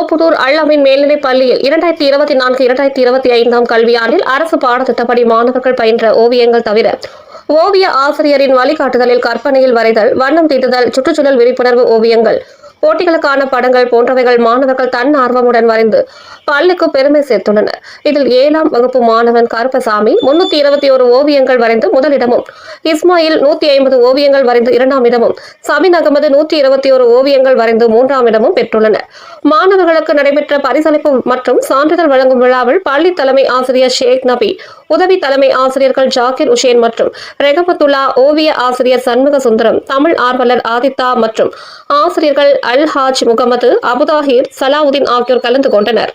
தோப்புதூர் அல்லாமின் மேல்நிலைப் பள்ளியில் இரண்டாயிரத்தி இருபத்தி நான்கு இரண்டாயிரத்தி இருபத்தி ஐந்தாம் கல்வியாண்டில் அரசு பாடத்திட்டப்படி மாணவர்கள் பயின்ற ஓவியங்கள் தவிர ஓவிய ஆசிரியரின் வழிகாட்டுதலில் கற்பனையில் வரைதல் வண்ணம் தீட்டுதல் சுற்றுச்சூழல் விழிப்புணர்வு ஓவியங்கள் போட்டிகளுக்கான படங்கள் போன்றவைகள் மாணவர்கள் தன் ஆர்வமுடன் வரைந்து பள்ளிக்கு பெருமை சேர்த்துள்ளனர் இதில் ஏழாம் வகுப்பு மாணவன் கருப்பசாமி முன்னூத்தி இருபத்தி ஒரு ஓவியங்கள் வரைந்து முதலிடமும் இஸ்மாயில் நூத்தி ஐம்பது ஓவியங்கள் வரைந்து இரண்டாம் இடமும் சமின் அகமது நூத்தி இருபத்தி ஒரு ஓவியங்கள் வரைந்து மூன்றாம் இடமும் பெற்றுள்ளனர் மாணவர்களுக்கு நடைபெற்ற பரிசளிப்பு மற்றும் சான்றிதழ் வழங்கும் விழாவில் பள்ளி தலைமை ஆசிரியர் ஷேக் நபி உதவி தலைமை ஆசிரியர்கள் ஜாகிர் உஷேன் மற்றும் ரெகபத்துல்லா ஓவிய ஆசிரியர் சண்முக சுந்தரம் தமிழ் ஆர்வலர் ஆதித்தா மற்றும் ஆசிரியர்கள் அல் ஹாஜ் முகமது அபுதாஹிர் சலாவுதீன் ஆகியோர் கலந்து கொண்டனர்.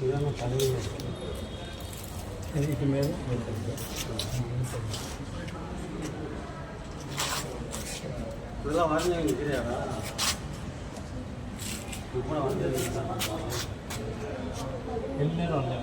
그러면 당연히 해주면 올라 완전히 그래야. 누구나 완전히 옛날에 왔냐